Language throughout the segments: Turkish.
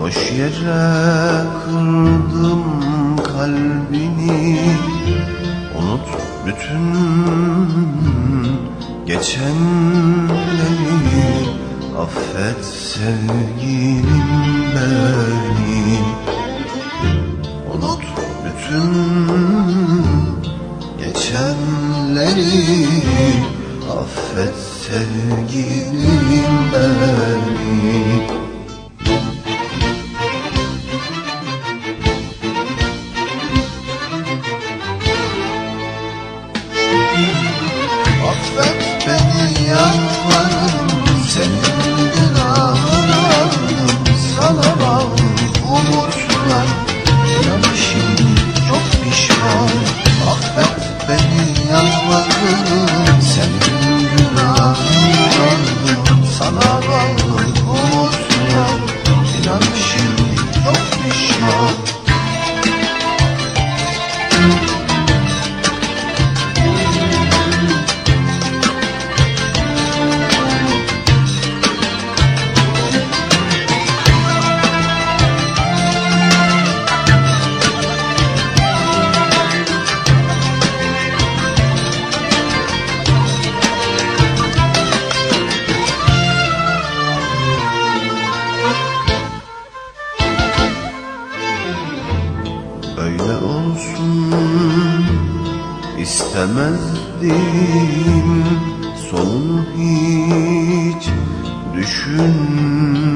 Boş yere kırdım kalbini. Unut bütün geçenleri. Affet sevgilim beni. Unut bütün geçenleri. Affet sevgilim beni Affet beni yalvarırım Senin günahını. Aldım Sana bağlı umutlar İnan şimdi çok pişman. Affet beni yalvarırım Senin günahını. Aldım Sana bağlı umutlar İnan şimdi istemezdim. Sonunu hiç düşünmedim.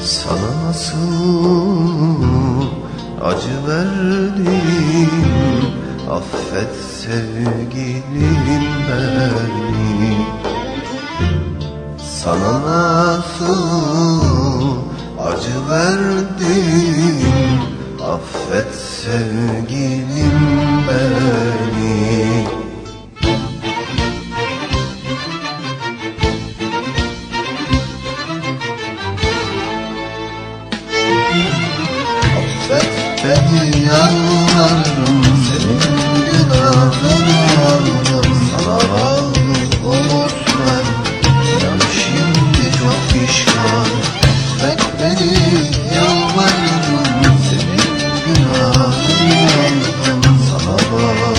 Sana nasıl acı verdim? Affet sevgilim beni. Sana nasıl yalvarırım